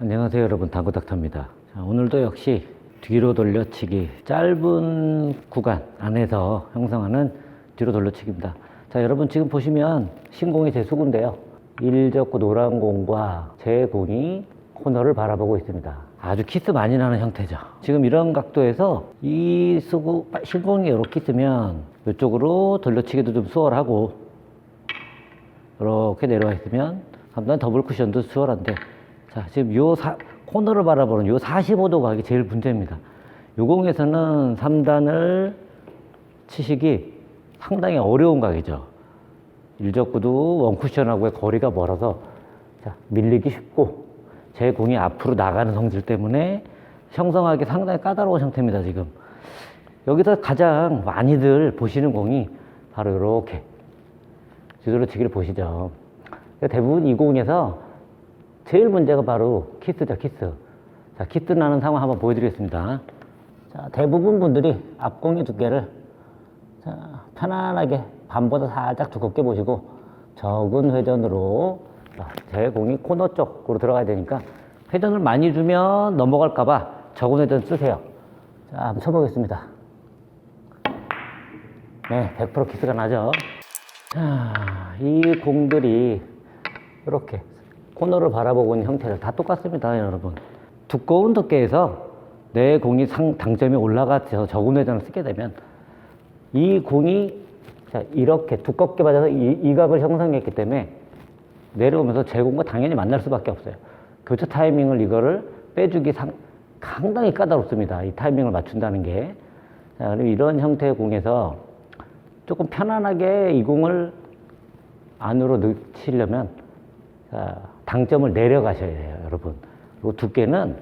안녕하세요 여러분. 당구닥터입니다. 자, 오늘도 역시 뒤로 돌려치기 짧은 구간 안에서 형성하는 뒤로 돌려치기입니다. 자 여러분 지금 보시면 신공이 제 수구인데요. 일적구 노란 공과 제 공이 코너를 바라보고 있습니다. 아주 키스 많이 나는 형태죠. 지금 이런 각도에서 이 수구 신공이 이렇게 있으면 이쪽으로 돌려치기도 좀 수월하고 이렇게 내려와 있으면 한번 더블 쿠션도 수월한데 자 지금 요 사- 코너를 바라보는 요 45도 각이 제일 문제입니다. 요 공에서는 3단을 치시기 상당히 어려운 각이죠. 일적구도 원쿠션하고의 거리가 멀어서 자, 밀리기 쉽고 제 공이 앞으로 나가는 성질 때문에 형성하기 상당히 까다로운 형태입니다 지금. 여기서 가장 많이들 보시는 공이 바로 이렇게. 뒤돌려 치기를 보시죠. 대부분 이 공에서 제일 문제가 바로 키스죠, 키스. 자, 키스 나는 상황 한번 보여드리겠습니다. 자, 대부분 분들이 앞공의 두께를 자, 편안하게 반보다 살짝 두껍게 보시고 적은 회전으로 자, 제 공이 코너 쪽으로 들어가야 되니까 회전을 많이 주면 넘어갈까봐 적은 회전 쓰세요. 자, 한번 쳐보겠습니다. 네, 100% 키스가 나죠. 자, 이 공들이 이렇게 코너를 바라보고 있는 형태를 다 똑같습니다, 여러분. 두꺼운 두께에서 내 공이 상, 당점이 올라가서 적은 회전을 쓰게 되면 이 공이 자, 이렇게 두껍게 맞아서 이, 이 각을 형성했기 때문에 내려오면서 제 공과 당연히 만날 수밖에 없어요. 교체 타이밍을 이거를 빼주기 상, 상당히 까다롭습니다. 이 타이밍을 맞춘다는 게. 자, 그럼 이런 형태의 공에서 조금 편안하게 이 공을 안으로 넣으시려면 자, 당점을 내려가셔야 돼요, 여러분. 그리고 두께는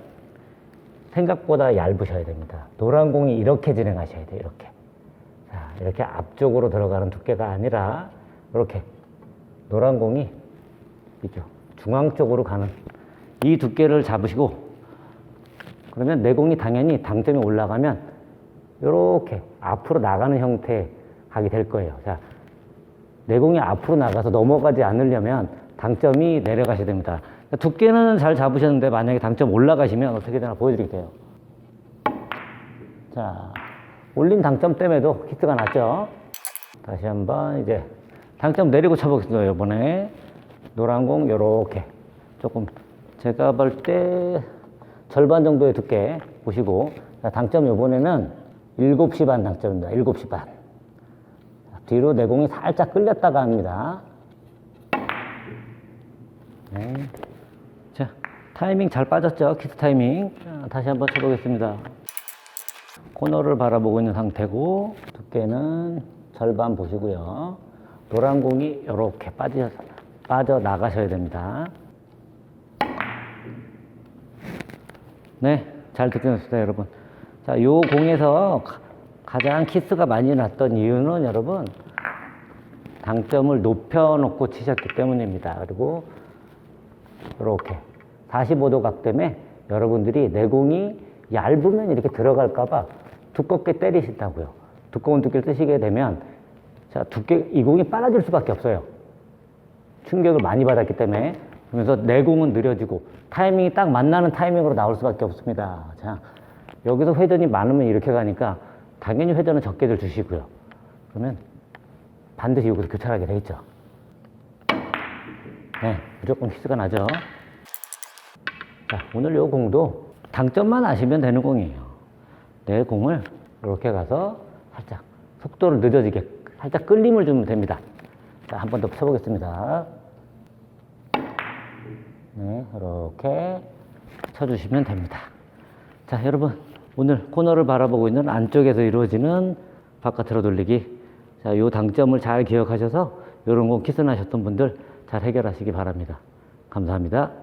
생각보다 얇으셔야 됩니다. 노란 공이 이렇게 진행하셔야 돼요, 이렇게. 자, 이렇게 앞쪽으로 들어가는 두께가 아니라 이렇게 노란 공이 이쪽 중앙 쪽으로 가는 이 두께를 잡으시고 그러면 내 공이 당연히 당점이 올라가면 이렇게 앞으로 나가는 형태 하게 될 거예요. 자, 내공이 앞으로 나가서 넘어가지 않으려면 당점이 내려가셔야 됩니다. 두께는 잘 잡으셨는데 만약에 당점 올라가시면 어떻게 되나 보여드릴게요. 자, 올린 당점 때문에도 히트가 났죠. 다시 한번 이제 당점 내리고 쳐보겠습니다. 이번에 노란 공 요렇게 조금 제가 볼 때 절반 정도의 두께 보시고 자, 당점 요번에는 7시 반 당점입니다. 7시 반. 자, 뒤로 내공이 살짝 끌렸다가 합니다. 네. 자, 타이밍 잘 빠졌죠? 키스 타이밍. 자, 다시 한번 쳐보겠습니다. 코너를 바라보고 있는 상태고, 두께는 절반 보시고요. 노란 공이 이렇게 빠져, 빠져 나가셔야 됩니다. 네, 잘 듣겠습니다, 여러분. 자, 요 공에서 가- 가장 키스가 많이 났던 이유는 여러분, 당점을 높여놓고 치셨기 때문입니다. 그리고 이렇게 45도 각 때문에 여러분들이 내공이 얇으면 이렇게 들어갈까봐 두껍게 때리신다고요. 두꺼운 두께를 쓰시게 되면 자 두께 이 공이 빨라질 수밖에 없어요. 충격을 많이 받았기 때문에 그러면서 내공은 느려지고 타이밍이 딱 만나는 타이밍으로 나올 수밖에 없습니다. 자 여기서 회전이 많으면 이렇게 가니까 당연히 회전은 적게들 주시고요. 그러면 반드시 여기서 교차하게 돼 있죠. 네, 무조건 키스가 나죠. 자, 오늘 요 공도 당점만 아시면 되는 공이에요. 내 공을 이렇게 가서 살짝 속도를 늦어지게 살짝 끌림을 주면 됩니다. 자, 한 번 더 쳐보겠습니다. 네, 이렇게 쳐주시면 됩니다. 자, 여러분, 오늘 코너를 바라보고 있는 안쪽에서 이루어지는 바깥으로 돌리기. 자, 요 당점을 잘 기억하셔서 이런 공 키스 나셨던 분들 잘 해결하시기 바랍니다. 감사합니다.